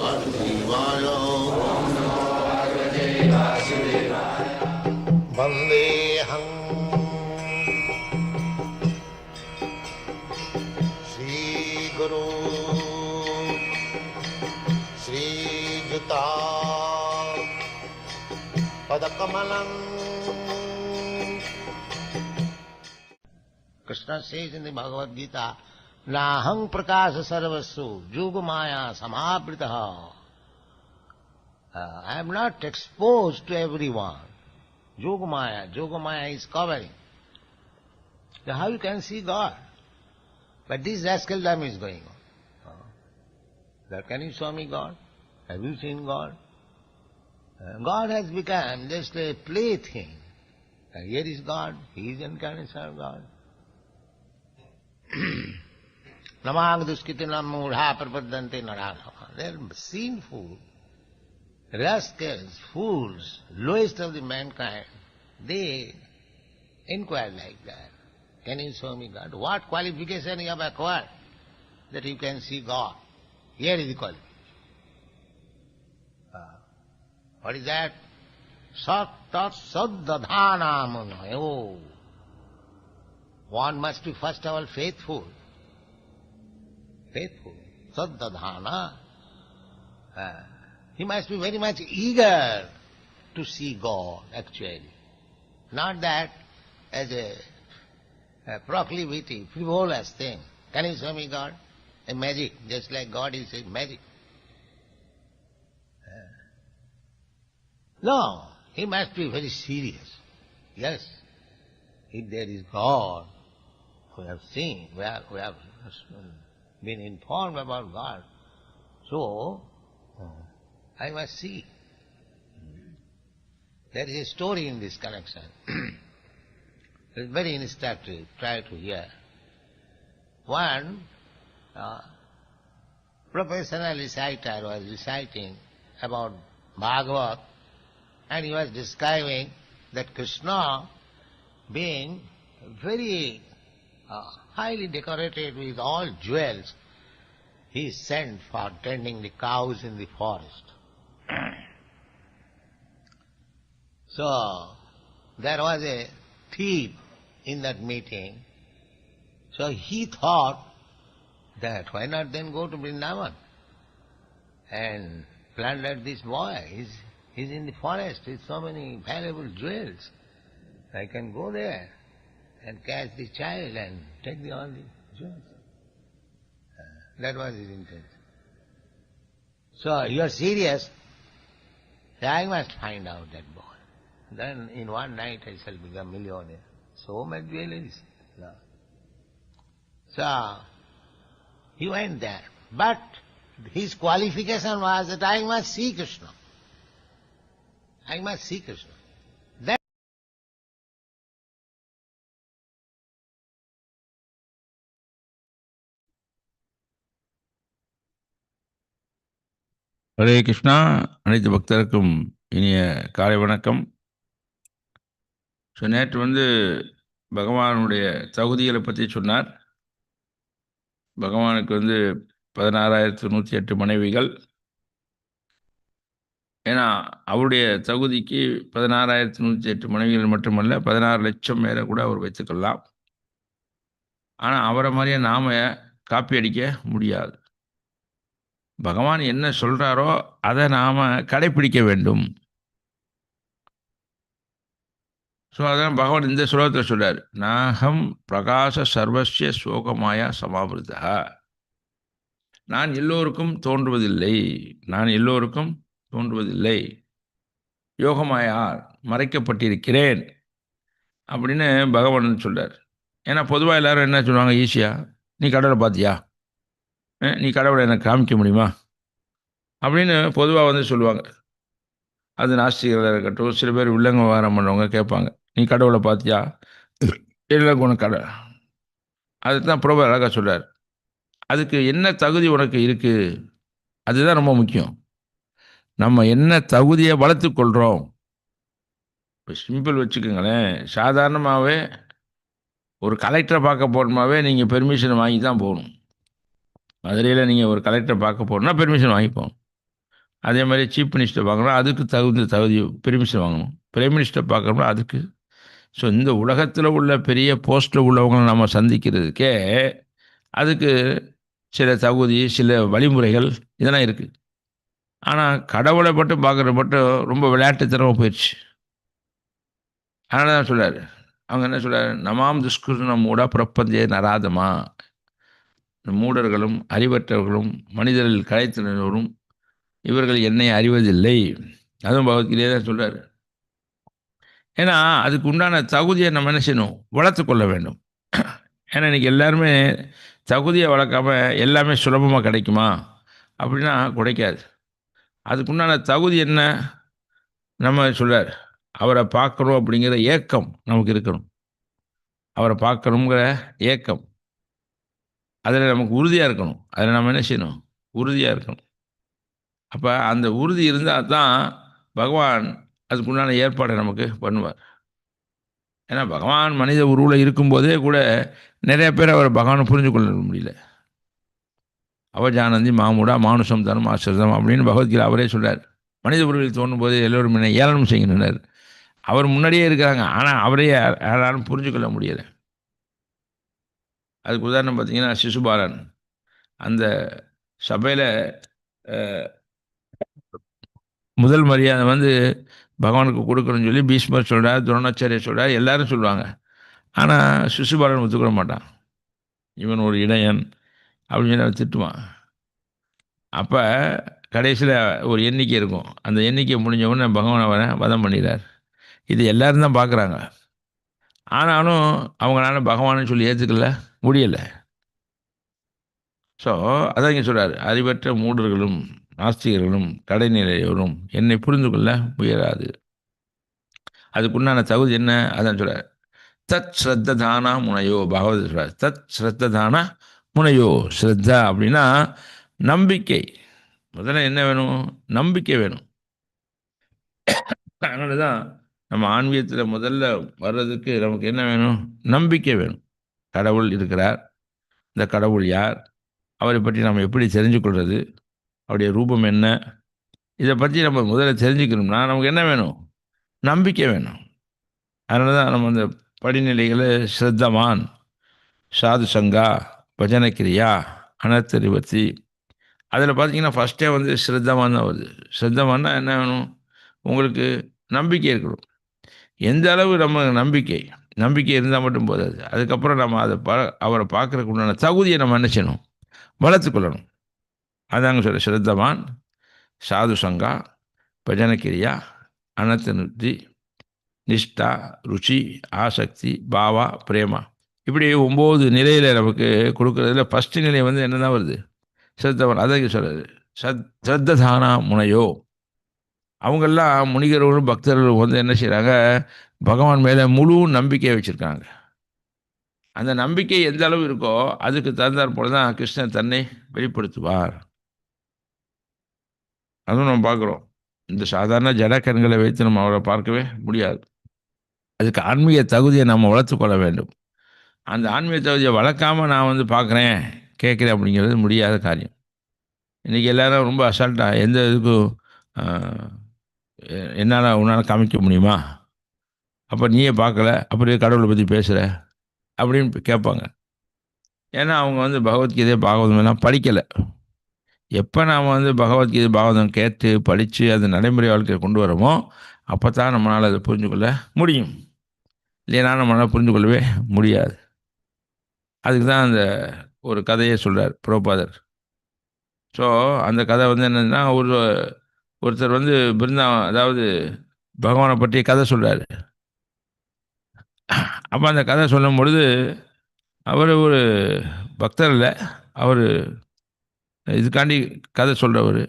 वासुदेवाय वन्देऽहं श्रीगुरु श्रीयुता पदकमलम् Krishna says in the Bhagavad Gita, नाहंग प्रकाश सर्वस्व, जुग माया समावृत। I am not exposed to everyone Yoga Maya Yoga Maya is covering how you can see God but this एस्किलम is going can you Swami God have you seen God God has become just a play thing here is God he is an can sir God Namang duskitinam mudha prapadante naradhava. They are sinful, rascals, fools, lowest of the mankind. They inquire like that. Can you show me God? What qualification you have acquired that you can see God? Here is the qualification. Ah. what is that? Sat tat. Oh. One must be first of all faithful. Faithful. Saddadhana. Uh, he must be very much eager to see God, actually. Not that as a, a proclivity, frivolous thing. Can you show me God? A magic, just like God is a magic. Uh, no, he must be very serious. Yes, if there is God, we have seen, we have, we have been informed about God. So, I must see. There is a story in this connection. it's very instructive. Try to hear. One uh, professional reciter was reciting about Bhagavat and he was describing that Krishna being very Ah, highly decorated with all jewels, he is sent for tending the cows in the forest. so, there was a thief in that meeting. So he thought that why not then go to Vrindavan and plunder this boy? He's, he's in the forest with so many valuable jewels. I can go there and catch the child and take the all the jewels. That was his intention. So you are serious? I must find out that boy. Then in one night I shall become millionaire. So much jewelry. No. So he went there. But his qualification was that I must see Krishna. I must see Krishna. Hare Krishna. அனைத்து பக்தருக்கும் இனிய காலை வணக்கம். So நேற்று வந்து பகவானுடைய தகுதிகளை பற்றி சொன்னார். பகவானுக்கு வந்து பதினாறாயிரத்து நூற்றி எட்டு மனைவிகள். ஏன்னா அவருடைய தகுதிக்கு பதினாறாயிரத்து நூற்றி எட்டு மனைவிகள் மட்டுமல்ல பதினாறு லட்சம் மேலே கூட அவர் வைத்துக்கொள்ளலாம். ஆனால் அவரை மாதிரியே நாம் காப்பி அடிக்க முடியாது. பகவான் என்ன சொல்கிறாரோ அதை நாம் கடைப்பிடிக்க வேண்டும். ஸோ அதான் பகவான் இந்த ஸ்லோகத்தில் சொல்கிறார் நாகம் பிரகாச சர்வசிய சோகமாயா சமாபிருதா நான் எல்லோருக்கும் தோன்றுவதில்லை. நான் எல்லோருக்கும் தோன்றுவதில்லை. யோகமாயார் மறைக்கப்பட்டிருக்கிறேன். அப்படின்னு பகவான் சொல்கிறார் ஏன்னா பொதுவாக எல்லாரும் என்ன சொல்லுவாங்க ஈஸியாக நீ கடலை பார்த்தியா? நீ கடவுளை எனக்கு காமிக்க முடியுமா? அப்படின்னு பொதுவாக வந்து சொல்லுவாங்க. அது நாஸ்திகர்களாக இருக்கட்டும் சில பேர் வில்லங்க வாரம் பண்ணவங்க கேட்பாங்க. நீ கடவுளை பார்த்தியா? இல்லை உனக்கு கடை அதுதான் பிரபு அழகாக சொல்கிறார் அதுக்கு என்ன தகுதி உனக்கு இருக்குது அதுதான் ரொம்ப முக்கியம். நம்ம என்ன தகுதியை வளர்த்துக்கொள்கிறோம் இப்போ சிம்பிள் வச்சுக்கோங்களேன். சாதாரணமாகவே ஒரு கலெக்டரை பார்க்க போகணுமாவே நீங்கள் பெர்மிஷன் வாங்கி தான் போகணும். மதுரையில் நீங்கள் ஒரு கலெக்டரை பார்க்க போகணுன்னா பெர்மிஷன் வாங்கிப்போம். அதே மாதிரி சீஃப் மினிஸ்டர் பார்க்கணும் அதுக்கு தகுந்த தகுதி பெர்மிஷன் வாங்கணும். பிரைம் மினிஸ்டர் பார்க்கணும்னா அதுக்கு. ஸோ இந்த உலகத்தில் உள்ள பெரிய போஸ்ட்டில் உள்ளவங்களை நம்ம சந்திக்கிறதுக்கே அதுக்கு சில தகுதி சில வழிமுறைகள் இதெல்லாம் இருக்குது ஆனால் கடவுளை மட்டும் பார்க்குறது மட்டும் ரொம்ப விளையாட்டுத்தனமாக போயிடுச்சு அதனால தான் சொல்கிறார் அவங்க என்ன சொல்கிறார் நமாம் துஷ்குருண மூடா பிரபஞ்சே நராதமா. மூடர்களும் அறிவற்றவர்களும் மனிதரில் கலைத்தினரும் இவர்கள் என்னை அறிவதில்லை. அதுவும் பகவத்கீதையே தான் சொல்கிறார் ஏன்னா அதுக்கு உண்டான தகுதியை நம்ம என்ன செய்யணும்? வளர்த்து கொள்ள வேண்டும். ஏன்னா இன்றைக்கி எல்லாருமே தகுதியை வளர்க்காம எல்லாமே சுலபமாக கிடைக்குமா? அப்படின்னா கிடைக்காது. அதுக்குண்டான தகுதி என்ன? நம்ம சொல்கிறார் அவரை பார்க்கணும் அப்படிங்கிற ஏக்கம் நமக்கு இருக்கணும். அவரை பார்க்கணுங்கிற ஏக்கம். அதில் நமக்கு உறுதியாக இருக்கணும். அதில் நம்ம என்ன செய்யணும்? உறுதியாக இருக்கணும். அப்போ அந்த உறுதி இருந்தால் தான் பகவான் அதுக்குண்டான ஏற்பாடை நமக்கு பண்ணுவார். ஏன்னா பகவான் மனித உருவில் இருக்கும்போதே கூட நிறைய பேர் அவர் பகவானை புரிஞ்சு கொள்ள முடியல. அவஜானந்தி மாமுடா மானுஷம் தனம் ஆசிரதம் அப்படின்னு பகவத்கீதை அவரே சொல்கிறார் மனித உருவில் தோணும் போது எல்லோரும் என்ன ஏளனம் செய்கின்றனர். அவர் முன்னாடியே இருக்கிறாங்க. ஆனால் அவரே யாராலும் புரிஞ்சு கொள்ள முடியலை. அதுக்கு உதாரணம் பார்த்தீங்கன்னா சிசுபாலன். அந்த சபையில் முதல் மரியாதை வந்து பகவானுக்கு கொடுக்கணும்னு சொல்லி பீஷ்மர் சொல்கிறார் துரோணாச்சாரியர் சொல்கிறார் எல்லாரும் சொல்லுவாங்க. ஆனால் சிசுபாலன் ஒத்துக்கிட மாட்டான். இவன் ஒரு இடையன் அப்படின்னு சொல்லி அவன் திட்டுவான். அப்போ கடைசியில் ஒரு எண்ணிக்கை இருக்கும். அந்த எண்ணிக்கை முடிஞ்ச உடனே பகவான் அவரை வதம் பண்ணிடுறார். இது எல்லாரும் தான் பார்க்குறாங்க. ஆனாலும் அவங்களால பகவான்னு சொல்லி ஏற்றுக்கல முடியலை. ஸோ அதான் இங்கே சொல்கிறார் அறிவற்ற மூடர்களும் நாஸ்திகர்களும் கடைநிலையோரும் என்னை புரிந்து கொள்ள முயலாது. அதுக்குண்டான தகுதி என்ன? அதான் சொல்கிறார் தத் ஸ்ரத்ததானா முனையோ? பகவத் சொல்கிறார் தத் ஸ்ரத்ததானா முனையோ? ஸ்ரத்தா அப்படின்னா நம்பிக்கை. முதல்ல என்ன வேணும்? நம்பிக்கை வேணும். அதனால தான் நம்ம ஆன்மீகத்தில் முதல்ல வர்றதுக்கு நமக்கு என்ன வேணும்? நம்பிக்கை வேணும். கடவுள் இருக்கிறார். இந்த கடவுள் யார்? அவரை பற்றி நம்ம எப்படி தெரிஞ்சு கொள்வது அவருடைய ரூபம் என்ன? இதை பற்றி நம்ம முதல்ல தெரிஞ்சுக்கணும்னா நமக்கு என்ன வேணும்? நம்பிக்கை வேணும். அதனால தான் நம்ம அந்த படிநிலைகளை ஸ்ரத்தமான் சாது சங்கா பஜனக்கிரியா அனத்தறிவத்தி அதில் பார்த்தீங்கன்னா ஃபஸ்ட்டே வந்து ஸ்ரத்தமான் தான் வருது. ஸ்ரத்தமானா என்ன வேணும்? உங்களுக்கு நம்பிக்கை இருக்கணும். எந்த அளவு நம்ம நம்பிக்கை நம்பிக்கை இருந்தால் மட்டும் போதாது. அதுக்கப்புறம் நம்ம அதை ப அவரை பார்க்குறதுக்கு உண்டான தகுதியை நம்ம நினச்சணும் வளர்த்துக்கொள்ளணும் அதாங்க சொல்ல சிரத்தவான் சாது சங்கா பஜனக்கிரியா அனத்தனுத்தி நிஷ்டா ருச்சி ஆசக்தி பாவா பிரேமா. இப்படி ஒம்பது நிலையில் நமக்கு கொடுக்குறதுல ஃபஸ்ட்டு நிலை வந்து என்ன தான் வருது? ஸ்ரத்தவன் அதை சொல்கிறது சத் சத்ததானா முனையோ. அவங்கெல்லாம் முனிகர்களும் பக்தர்களும் வந்து என்ன செய்கிறாங்க பகவான் மேலே முழு நம்பிக்கையை வச்சுருக்காங்க. அந்த நம்பிக்கை எந்த அளவு இருக்கோ அதுக்கு தகுந்தாற் போல தான் கிருஷ்ணன் தன்னை வெளிப்படுத்துவார். அதுவும் நம்ம பார்க்குறோம். இந்த சாதாரண ஜட கண்களை வைத்து நம்ம அவரை பார்க்கவே முடியாது. அதுக்கு ஆன்மீக தகுதியை நம்ம வளர்த்து கொள்ள வேண்டும். அந்த ஆன்மீக தகுதியை வளர்க்காமல் நான் வந்து பார்க்குறேன் கேட்குறேன் அப்படிங்கிறது முடியாத காரியம். இன்றைக்கி எல்லோரும் ரொம்ப அசால்ட்டாக எந்த இதுக்கும் என்னால் உன்னால் காமிக்க முடியுமா? அப்போ நீயே பார்க்கல அப்படியே கடவுளை பற்றி பேசுகிற அப்படின்னு கேட்பாங்க. ஏன்னா அவங்க வந்து பகவத்கீதை பாகவதம் எல்லாம் படிக்கலை. எப்போ நாம் வந்து பகவத்கீதை பாகவதம் கேட்டு படித்து அது நடைமுறை வாழ்க்கையை கொண்டு வரோமோ அப்போ தான் நம்மளால் அதை புரிஞ்சுக்கொள்ள முடியும். இல்லைனா நம்மளால் புரிஞ்சுக்கொள்ளவே கொள்ளவே முடியாது. அதுக்கு தான் அந்த ஒரு கதையை சொல்கிறார் புரோபாதர் ஸோ அந்த கதை வந்து என்னதுன்னா ஒரு ஒருத்தர் வந்து பிருந்தாவன் அதாவது பகவானை பற்றி கதை சொல்கிறாரு அப்போ அந்த கதை சொல்லும் பொழுது அவர் ஒரு பக்தர் இல்லை அவர் இதுக்காண்டி கதை சொல்கிறவர்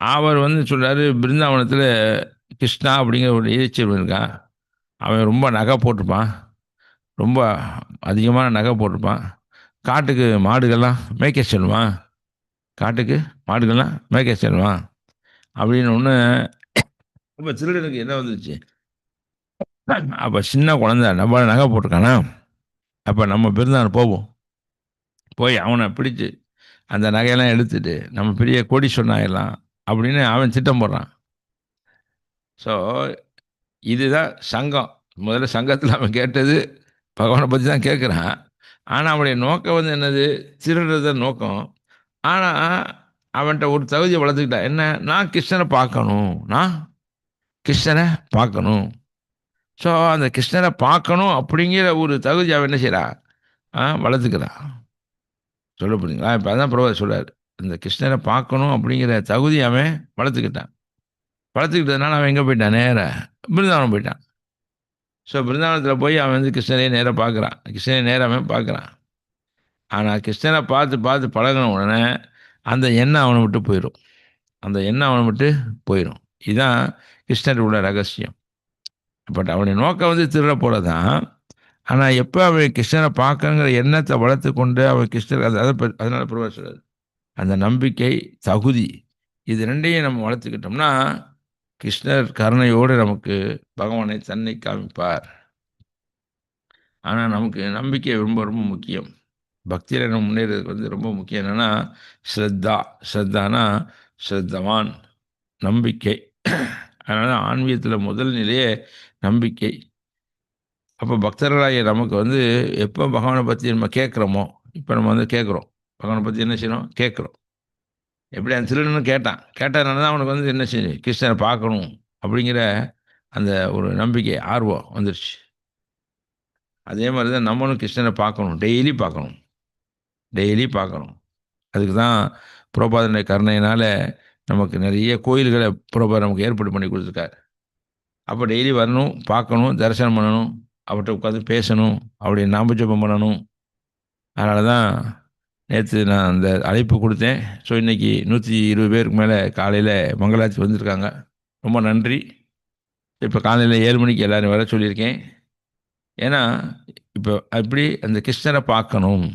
அவர் வந்து சொல்கிறாரு பிருந்தாவனத்தில் கிருஷ்ணா அப்படிங்கிற ஒரு இறைச்சல் இருக்கான். அவன் ரொம்ப நகை போட்டிருப்பான். ரொம்ப அதிகமான நகை போட்டிருப்பான். காட்டுக்கு மாடுகள்லாம் மேய்க்க செல்வான் காட்டுக்கு மாடுகள்லாம் மேய்க்க செல்வான் அப்படின்னு ஒன்று இப்போ திருடனுக்கு என்ன வந்துச்சு அப்போ சின்ன குழந்த நம்ம நகை போட்டிருக்கானா? அப்போ நம்ம பிறந்தான போவோம். போய் அவனை பிடிச்சி அந்த நகையெல்லாம் எடுத்துட்டு நம்ம பெரிய கோடீஸ்வரன் ஆகிடலாம் அப்படின்னு அவன் திட்டம் போடுறான். ஸோ இதுதான் சங்கம். முதல்ல சங்கத்தில் அவன் கேட்டது பகவானை பற்றி தான் கேட்குறான் ஆனால் அவனுடைய நோக்கம் வந்து என்னது? திருடுறது நோக்கம். ஆனால் அவன்கிட்ட ஒரு தகுதியை வளர்த்துக்கிட்டான் என்ன? நான் கிருஷ்ணரை பார்க்கணும். நான் கிருஷ்ணரை பார்க்கணும். ஸோ அந்த கிருஷ்ணரை பார்க்கணும் அப்படிங்கிற ஒரு தகுதி அவன் என்ன செய்கிறான் ஆ வளர்த்துக்கிறான் சொல்ல புரியுங்களா இப்போ அதான் பிரபா சொல்கிறார் இந்த கிருஷ்ணரை பார்க்கணும் அப்படிங்கிற தகுதி அவன் வளர்த்துக்கிட்டான். வளர்த்துக்கிட்டதுனால அவன் எங்கே போயிட்டான்? நேராக பிருந்தாவனம் போயிட்டான். ஸோ பிருந்தாவனத்தில் போய் அவன் வந்து கிருஷ்ணரையே நேராக பார்க்குறான். கிருஷ்ணனை நேராக அவன் பார்க்குறான். ஆனால் கிருஷ்ணரை பார்த்து பார்த்து பழகின உடனே அந்த எண்ணம் அவனை விட்டு போயிடும் அந்த எண்ணம் அவனை விட்டு போயிடும் இதுதான் கிருஷ்ணர் உள்ள ரகசியம். பட் அவனுடைய நோக்கம் வந்து திருட போல தான் ஆனால் எப்போ அவன் கிருஷ்ணரை பார்க்கணுங்கிற எண்ணத்தை வளர்த்து கொண்டு அவன் கிருஷ்ணர் அது அதை அதனால் பிரபா சொல்றாரு. அந்த நம்பிக்கை தகுதி இது ரெண்டையும் நம்ம வளர்த்துக்கிட்டோம்னா கிருஷ்ணர் கருணையோடு நமக்கு பகவானை தன்னை காமிப்பார். ஆனால் நமக்கு நம்பிக்கை ரொம்ப ரொம்ப முக்கியம். பக்தியில் நம்ம முன்னேறதுக்கு வந்து ரொம்ப முக்கியம். என்னென்னா ஸ்ரத்தா. ஸ்ரத்தானா ஸ்ரத்தவான். நம்பிக்கை. அதனால் ஆன்மீகத்தில் முதல் நிலையே நம்பிக்கை. அப்போ பக்தர்களாகிய நமக்கு வந்து எப்போ பகவானை பற்றி நம்ம கேட்குறோமோ இப்போ நம்ம வந்து கேட்குறோம். பகவானை பற்றி என்ன செய்யணும்? கேட்குறோம். எப்படி அந்த திருடனும் கேட்டான். கேட்டதுனால தான் அவனுக்கு வந்து என்ன செஞ்சு கிருஷ்ணனை பார்க்கணும் அப்படிங்கிற அந்த ஒரு நம்பிக்கை ஆர்வம் வந்துருச்சு. அதே மாதிரி தான் நம்மளும் கிருஷ்ணனை பார்க்கணும். டெய்லி பார்க்கணும். டெய்லி பார்க்கணும். அதுக்கு தான் புரோபாதனுடைய கருணையினால் நமக்கு நிறைய கோயில்களை புரோபா நமக்கு ஏற்பாடு பண்ணி கொடுத்துருக்காரு. அப்போ டெய்லி வரணும் பார்க்கணும் தரிசனம் பண்ணணும் அவர்கிட்ட உட்காந்து பேசணும் அவருடைய நாமஜபம் பண்ணணும். அதனால தான் நேற்று நான் அந்த அழைப்பு கொடுத்தேன். ஸோ இன்றைக்கி நூற்றி இருபது பேருக்கு மேலே காலையில் மங்களாச்சி வந்திருக்காங்க. ரொம்ப நன்றி. இப்போ காலையில் ஏழு மணிக்கு எல்லோரும் வர சொல்லியிருக்கேன். ஏன்னா இப்போ அப்படி அந்த கிருஷ்ணரை பார்க்கணும்.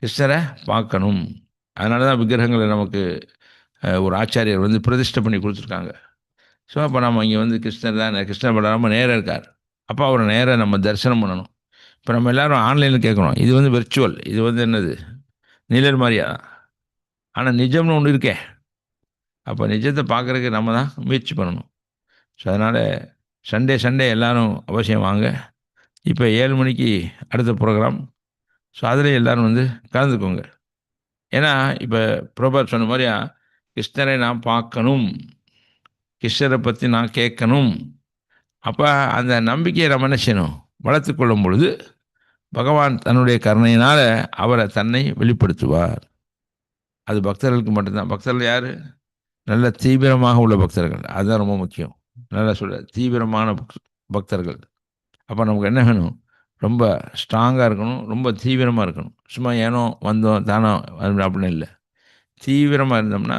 கிருஷ்ணரை பார்க்கணும். அதனால தான் விக்கிரகங்களை நமக்கு ஒரு ஆச்சாரியர் வந்து பிரதிஷ்டை பண்ணி கொடுத்துருக்காங்க. ஸோ அப்போ நம்ம இங்கே வந்து கிருஷ்ணர் தான் கிருஷ்ணர் பலராம நேராக இருக்கார். அப்போ அவரை நேராக நம்ம தரிசனம் பண்ணணும். இப்போ நம்ம எல்லோரும் ஆன்லைனில் கேட்குறோம். இது வந்து விர்ச்சுவல் இது வந்து என்னது? நிழல் மாதிரியா? ஆனால் நிஜம்னு ஒன்று இருக்கே. அப்போ நிஜத்தை பார்க்குறதுக்கு நம்ம தான் முயற்சி பண்ணணும். ஸோ அதனால் சண்டே சண்டே எல்லாரும் அவசியம் வாங்க. இப்போ ஏழு மணிக்கு அடுத்த ப்ரோக்ராம் ஸோ அதில் எல்லாரும் வந்து கலந்துக்கோங்க. ஏன்னா இப்போ பிரபாத் சொன்ன மாதிரியா கிருஷ்ணரை நான் பார்க்கணும். கிருஷ்ணரை பற்றி நான் கேட்கணும். அப்போ அந்த நம்பிக்கையை நம்ம என்ன செய்யணும்? வளர்த்து கொள்ளும் பொழுது பகவான் தன்னுடைய கருணையினால் அவரை தன்னை வெளிப்படுத்துவார். அது பக்தர்களுக்கு மட்டும்தான். பக்தர்கள் யார்? நல்ல தீவிரமாக உள்ள பக்தர்கள். அதுதான் ரொம்ப முக்கியம். நல்லா சொல்ல தீவிரமான பக்தர்கள். அப்போ நமக்கு என்ன வேணும்? ரொம்ப ஸ்ட்ராங்காக இருக்கணும். ரொம்ப தீவிரமாக இருக்கணும். சும்மா ஏனோ வந்தோம் தானோ அது அப்படின்னு இல்லை. தீவிரமாக இருந்தோம்னா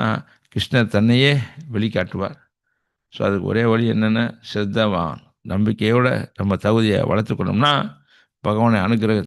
கிருஷ்ணர் தன்னையே வெளிக்காட்டுவார். ஸோ அதுக்கு ஒரே வழி என்னென்ன சிரத்தவான் நம்பிக்கையோடு நம்ம தகுதியை வளர்த்துக்கணும்னா பகவானை அனுக்கிரக